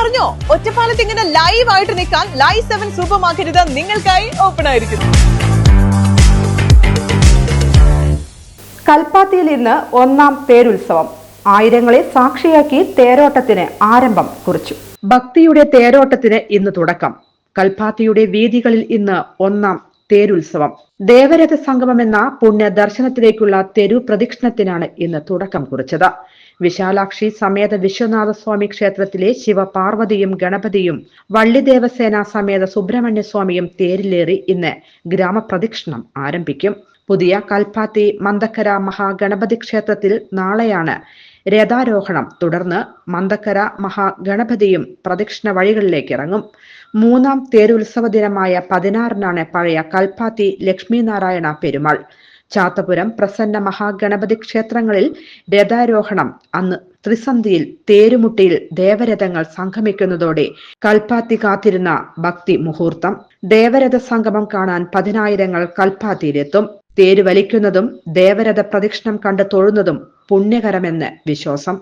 അറിഞ്ഞോ? ഒറ്റപ്പാലത്ത് ഇങ്ങനെ ലൈവ് ആയിട്ട് നിൽക്കാൻ ലൈവ് സെവൻ സൂപ്പർ മാർക്കറ്റ് നിങ്ങൾക്കായി ഓപ്പൺ ആയിരിക്കുന്നു. കൽപ്പാത്തിയിൽ ഇന്ന് ഒന്നാം തേരുത്സവം. ആയിരങ്ങളെ സാക്ഷിയാക്കി തേരോട്ടത്തിന് ആരംഭം കുറിച്ചു. ഭക്തിയുടെ തേരോട്ടത്തിന് ഇന്ന് തുടക്കം. കൽപ്പാത്തിയുടെ വീതികളിൽ ഇന്ന് ഒന്നാം തേരുത്സവം. ദേവരഥ സംഗമം എന്ന പുണ്യ ദർശനത്തിലേക്കുള്ള തെരു പ്രദക്ഷിണത്തിനാണ് ഇന്ന് തുടക്കം കുറിച്ചത്. വിശാലാക്ഷി സമേത വിശ്വനാഥ സ്വാമി ക്ഷേത്രത്തിലെ ശിവപാർവതിയും ഗണപതിയും വള്ളിദേവസേന സമേത സുബ്രഹ്മണ്യസ്വാമിയും തേരിലേറി ഇന്ന് ഗ്രാമപ്രദക്ഷിണം ആരംഭിക്കും. പുതിയ കൽപ്പാത്തി മന്തക്കര മഹാഗണപതി ക്ഷേത്രത്തിൽ നാളെയാണ് രഥാരോഹണം. തുടർന്ന് മന്തക്കര മഹാഗണപതിയും പ്രദക്ഷിണ വഴികളിലേക്ക് ഇറങ്ങും. മൂന്നാം തേരുത്സവ ദിനമായ പതിനാറിനാണ് പഴയ കൽപ്പാത്തി ലക്ഷ്മിനാരായണ പെരുമാൾ. ചാത്തപുരം പ്രസന്ന മഹാഗണപതി ക്ഷേത്രങ്ങളിൽ രഥാരോഹണം. അന്ന് ത്രിസന്ധിയിൽ തേരുമുട്ടിയിൽ ദേവരഥങ്ങൾ സംഗമിക്കുന്നതോടെ കൽപ്പാത്തി കാത്തിരുന്ന ഭക്തി മുഹൂർത്തം ദേവരഥ സംഗമം കാണാൻ പതിനായിരങ്ങൾ കൽപ്പാത്തിയിലെത്തും. തേര് വലിക്കുന്നതും ദേവരഥ പ്രദക്ഷിണം കണ്ട് തൊഴുന്നതും പുണ്യകരമെന്ന് വിശ്വാസം.